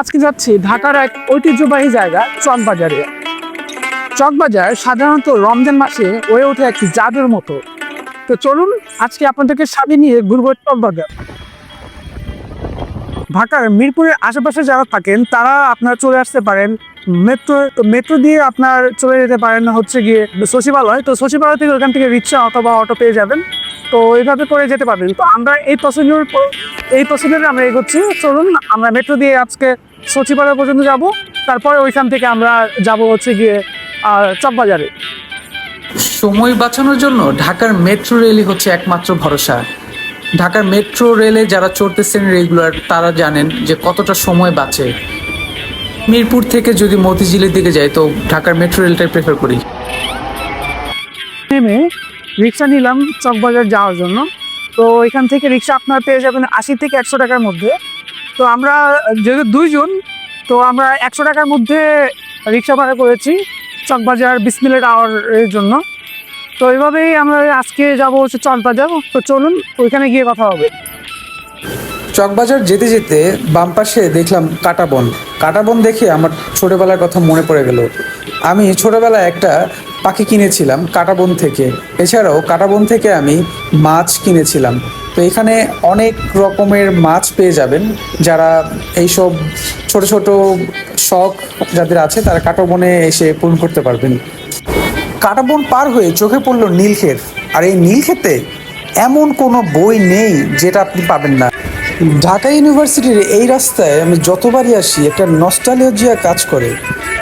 আজকে যাচ্ছি ঢাকার এক ঐতিহ্যবাহী জায়গা, চকবাজারে। চকবাজার সাধারণত রমজান মাসে হয়ে ওঠে একটি জাদুর মতো। তো চলুন, আজকে আপনাদেরকে সাথে নিয়ে ঘুরবো চকবাজার। ঢাকার মিরপুরের আশেপাশে যারা থাকেন, তারা আপনারা চলে আসতে পারেন। মেট্রো মেট্রো দিয়ে আপনার চলে যেতে পারেন হচ্ছে গিয়ে সচিবালয় তো সচিবালয় থেকে ওখান থেকে রিক্সা অথবা অটো পেয়ে যাবেন। তো এইভাবে করে যেতে পারবেন। তো আমরা এই প্রসিডিউর এই প্রসিডিউরে আমরা এগোচ্ছি। চলুন, আমরা মেট্রো দিয়ে আজকে সচিবালয় পর্যন্ত যাব। তারপরে ওইখান থেকে আমরা যাব হচ্ছে গিয়ে চকবাজারে। সময় বাঁচানোর জন্য ঢাকার মেট্রো রেলই হচ্ছে একমাত্র ভরসা। ঢাকার মেট্রো রেলে যারা চড়তেছেন রেগুলার তারা জানেন যে কতটা সময় বাঁচে। মিরপুর থেকে যদি মতিঝিলের দিকে যাই তো ঢাকার মেট্রো রেলটাই প্রেফার করি। নেমে রিক্সা নিলাম চকবাজার যাওয়ার জন্য। তো এখান থেকে রিক্সা আপনার পেয়ে যাবেন আশি থেকে একশো টাকার মধ্যে। তো আমরা, যেহেতু দুইজন, তো আমরা একশো টাকার মধ্যে রিক্সা ভাড়া করেছি চকবাজার বিসমিলে টাওয়ারের জন্য। তো এইভাবেই আমরা আজকে যাব হচ্ছে চকবাজার। তো চলুন, ওইখানে গিয়ে কথা হবে। চকবাজার যেতে যেতে বাম পাশে দেখলাম কাটাবন। কাটাবন দেখে আমার ছোটবেলার কথা মনে পড়ে গেল। আমি ছোটবেলায় একটা পাখি কিনেছিলাম কাটাবন থেকে। এছাড়াও কাটাবন থেকে আমি মাছ কিনেছিলাম। তো এখানে অনেক রকমের মাছ পেয়ে যাবেন। যারা এইসব ছোট ছোট শখ যাদের আছে, তারা কাটাবনে এসে পূরণ করতে পারবেন। কাটাবন পার হয়ে চোখে পড়ল নীলক্ষেত আর এই নীলক্ষেতে এমন কোনো বই নেই যেটা আপনি পাবেন না। ঢাকা ইউনিভার্সিটির এই রাস্তায় আমি যতবারই আসি, একটা নস্টালিয়া কাজ করে।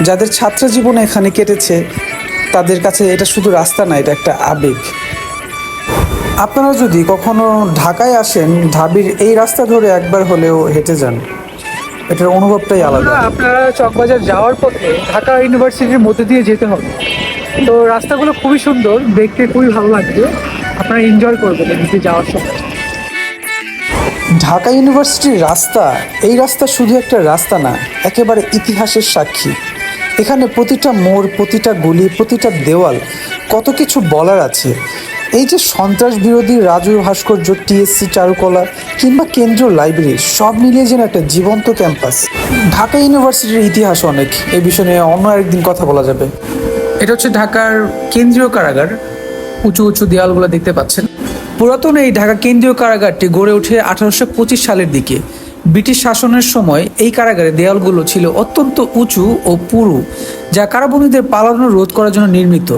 যাদের ছাত্র জীবনে এখানে কেটেছে, তাদের কাছে এটা শুধু রাস্তা না, এটা একটা আবেগ। আপনারা যদি কখনো ঢাকায় আসেন ঢাবির এই রাস্তা ধরে একবার হলেও হেঁটে যান। এটার অনুভবটাই আলাদা। আপনারা চকবাজার যাওয়ার পথে ঢাকা ইউনিভার্সিটির মধ্যে দিয়ে যেতে হবে। তো রাস্তাগুলো খুবই সুন্দর দেখতে খুবই ভালো লাগবে। আপনারা এনজয় করবেন এদিকে যাওয়ার সময়। ঢাকা ইউনিভার্সিটির রাস্তা এই রাস্তা শুধু একটা রাস্তা না একেবারে ইতিহাসের সাক্ষী। এখানে প্রতিটা মোড় প্রতিটা গলি প্রতিটা দেওয়াল কত কিছু বলার আছে। এই যে সন্ত্রাস বিরোধী রাজু ভাস্কর্য, টিএসসি চারুকলা কিংবা কেন্দ্রীয় লাইব্রেরি, সব মিলিয়ে যেন একটা জীবন্ত ক্যাম্পাস। ঢাকা ইউনিভার্সিটির ইতিহাস অনেক। এই বিষয় নিয়ে অন্য একদিন কথা বলা যাবে। এটা হচ্ছে ঢাকার কেন্দ্রীয় কারাগার। উঁচু উঁচু দেওয়ালগুলো দেখতে পাচ্ছেন। পুরাতন এই ঢাকা কেন্দ্রীয় কারাগারটি গড়ে ওঠে আঠারোশো সালের দিকে। ব্রিটিশ শাসনের সময় এই কারাগারে দেওয়ালগুলো ছিল অত্যন্ত উঁচু ও পুরু, যা কারাবন্দীদের পালানো রোধ করার জন্য নির্মিত।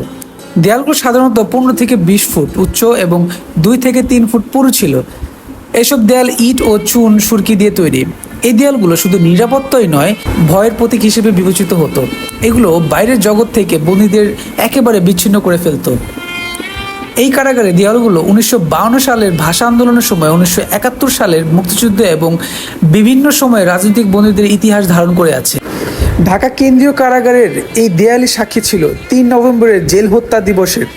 দেয়ালগুলো সাধারণত পনেরো থেকে বিশ ফুট উচ্চ এবং দুই থেকে তিন ফুট পুরু ছিল। এসব দেয়াল ইট ও চুন, সুরকি দিয়ে তৈরি। এই দেয়ালগুলো শুধু নিরাপত্তাই নয়, ভয়ের প্রতীক হিসেবে বিবেচিত হতো। এগুলো বাইরের জগৎ থেকে বন্দীদের একেবারে বিচ্ছিন্ন করে ফেলতো। এই কারাগারে দেয়ালগুলো উনিশশো সালের ভাষা আন্দোলনের সময়, উনিশশো একাত্তর সালের মুক্তিযুদ্ধ এবং বিভিন্ন সময়ে রাজনৈতিক বন্দীদের ইতিহাস ধারণ করে আছে। ঢাকা কেন্দ্রীয় কারাগারের এই দেয়ালি সাক্ষী ছিল তিন নভেম্বরের জেল হত্যা দিবসের,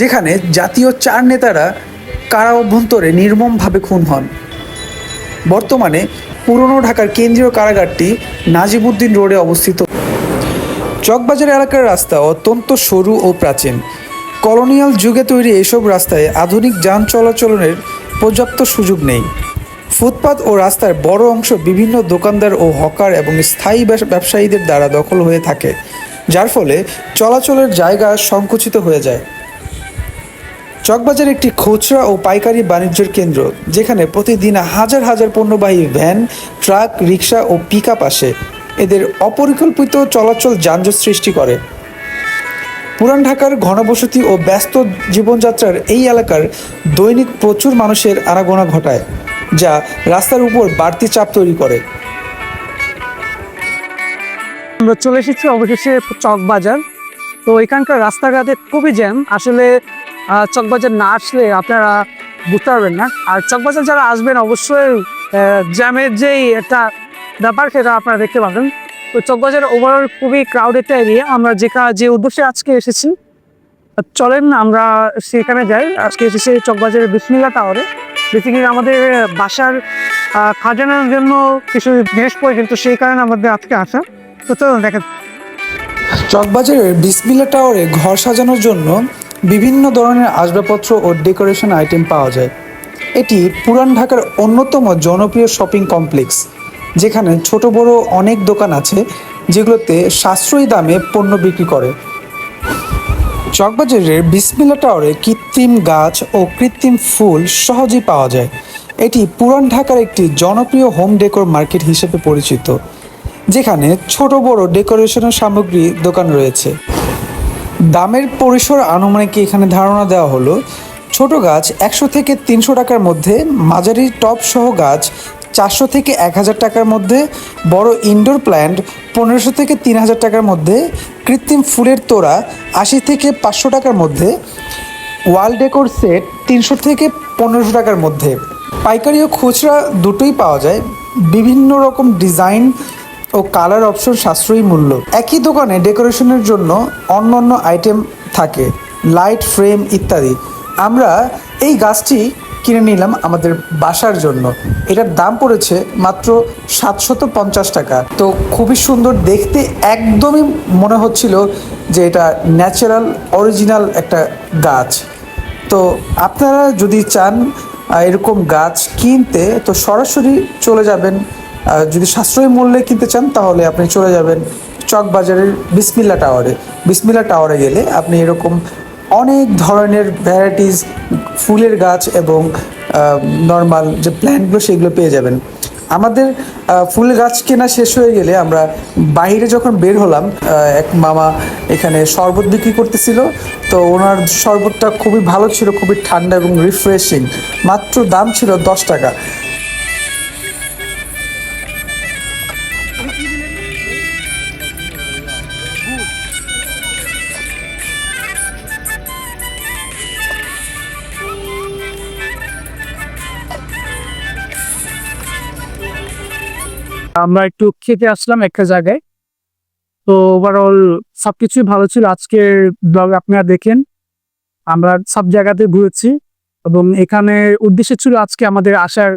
যেখানে জাতীয় চার নেতারা কারা অভ্যন্তরে নির্মমভাবে খুন হন। বর্তমানে পুরনো ঢাকার কেন্দ্রীয় কারাগারটি নাজিবুদ্দিন রোডে অবস্থিত। চকবাজার এলাকার রাস্তা অত্যন্ত সরু ও প্রাচীন। কলোনিয়াল যুগে তৈরি এসব রাস্তায় আধুনিক যান চলাচলের পর্যাপ্ত সুযোগ নেই। ফুটপাত ও রাস্তার বড় অংশ বিভিন্ন দোকানদার ও হকার এবং স্থায়ী ব্যবসায়ীদের দ্বারা দখল হয়ে থাকে, যার ফলে চলাচলের জায়গা সংকুচিত হয়ে যায়। চকবাজার একটি খুচরা ও পাইকারি বাণিজ্যের কেন্দ্র, যেখানে প্রতিদিন হাজার হাজার পণ্যবাহী ভ্যান, ট্রাক, রিক্সা ও পিক আসে। এদের অপরিকল্পিত চলাচল যানজট সৃষ্টি করে। পুরান ঢাকার ঘনবসতি ও ব্যস্ত জীবনযাত্রার এই এলাকার দৈনিক প্রচুর মানুষের আনাগোনা ঘটায়। যা রাস্তার উপর বাড়তি চাপ তৈরি করে। আমরা চলে এসেছি অবশেষে চকবাজার। তো এখানকার রাস্তাঘাটে খুবই জ্যাম। আসলে চকবাজার না আসলে আপনারা বুঝতে পারবেন না। আর চকবাজার যারা আসবেন, অবশ্যই জ্যামের যেই একটা ব্যাপার, সেটা আপনারা দেখতে পাবেন। তো চকবাজার ওভারঅল খুবই ক্রাউড একটা এরিয়া আমরা যেখানে যে উদ্দেশ্যে আজকে এসেছি, চলেন আমরা সেখানে যাই। আজকে এসেছি চকবাজারের বিসমিল্লা টাওয়ারে বেসিক্যালি আমাদের বাসার খাজানার জন্য কিছু জিনিস প্রয়োজন তো সেই কারণে আমাদের আজকে আসা। তো চলুন, দেখা চকবাজারের বিসমিল্লা টাওয়ারে ঘর সাজানোর জন্য বিভিন্ন ধরনের আসবাবপত্র ও ডেকোরেশন আইটেম পাওয়া যায়। এটি পুরান ঢাকার অন্যতম জনপ্রিয় শপিং কমপ্লেক্স, যেখানে ছোট বড় অনেক দোকান আছে, যেগুলোতে সাশ্রয়ী দামে পণ্য বিক্রি করে। চকবাজারের বিসমিল্লা টাওয়ারে কৃত্রিম গাছ ও কৃত্রিম ফুল সহজেই পাওয়া যায়। এটি পুরান ঢাকার একটি জনপ্রিয় হোম ডেকোর মার্কেট হিসেবে পরিচিত, যেখানে ছোট বড় ডেকোরেশনের সামগ্রী দোকান রয়েছে। দামের পরিসর আনুমানিক এখানে ধারণা দেওয়া হলো, ছোট গাছ একশো থেকে তিনশো টাকার মধ্যে, মাঝারি টপ সহ গাছ চারশো থেকে এক হাজার টাকার মধ্যে, বড় ইনডোর প্ল্যান্ট পনেরোশো থেকে তিন হাজার টাকার মধ্যে কৃত্রিম ফুলের তোড়া আশি থেকে পাঁচশো টাকার মধ্যে, ওয়াল ডেকোর সেট তিনশো থেকে পনেরোশো টাকার মধ্যে। পাইকারি ও খুচরা দুটোই পাওয়া যায়। বিভিন্ন রকম ডিজাইন ও কালার অপশন সাশ্রয়ী মূল্য। একই দোকানে ডেকোরেশনের জন্য অন্য অন্য আইটেম থাকে, লাইট ফ্রেম ইত্যাদি। আমরা এই গাছটি কিনে নিলাম আমাদের বাসার জন্য। এটার দাম পড়েছে মাত্র সাতশত পঞ্চাশ টাকা। তো খুবই সুন্দর দেখতে, একদমই মনে হচ্ছিল যে এটা ন্যাচারাল, অরিজিনাল একটা গাছ। তো আপনারা যদি চান এরকম গাছ কিনতে, তো সরাসরি চলে যাবেন। যদি সাশ্রয়ী মূল্যে কিনতে চান, তাহলে আপনি চলে যাবেন চকবাজারের বিসমিল্লা টাওয়ারে। বিসমিল্লা টাওয়ারে গেলে আপনি এরকম অনেক ধরনের ভ্যারাইটিস ফুলের গাছ এবং নর্মাল যে প্ল্যান্টগুলো সেগুলো পেয়ে যাবেন। আমাদের ফুল গাছ কেনা শেষ হয়ে গেলে আমরা বাইরে যখন বের হলাম এক মামা এখানে শরবত বিক্রি করতেছিল। তো ওনার শরবতটা খুবই ভালো ছিল, খুবই ঠান্ডা এবং রিফ্রেশিং মাত্র দাম ছিল দশ টাকা। আমরা একটু খেতে আসলাম একটা জায়গায়। তো ওভারঅল সবকিছুই ভালো ছিল। আজকের ব্লগ আপনারা দেখেন। আমরা সব জায়গাতে ঘুরেছি এবং এখানে উদ্দেশ্য ছিল আজকে আমাদের আসার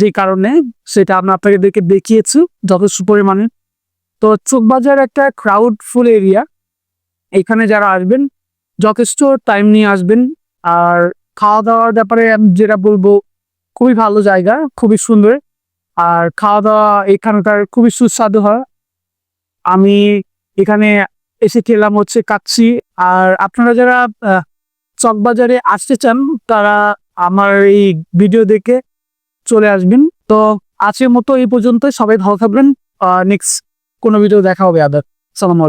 যে কারণে সেটা আমরা আপনাদেরকে দেখিয়েছি যথেষ্ট পরিমাণে। তো চোখবাজার একটা ক্রাউডফুল এরিয়া এখানে যারা আসবেন, যথেষ্ট টাইম নিয়ে আসবেন। আর খাওয়া দাওয়ার ব্যাপারে আমি যেটা বলব, খুবই ভালো জায়গা, খুবই সুন্দর। আর খাওয়া দাওয়া এখানকার খুবই সুস্বাদু হয়। আমি এখানে এসে খেলাম হচ্ছে কাচ্ছি আর আপনারা যারা চকবাজারে আসতে চান, তারা আমার এই ভিডিও দেখে চলে আসবেন। তো আজকের মতো এই পর্যন্ত সবাই ভালো থাকবেন। নেক্সট কোনো ভিডিও দেখা হবে আদার। সালাম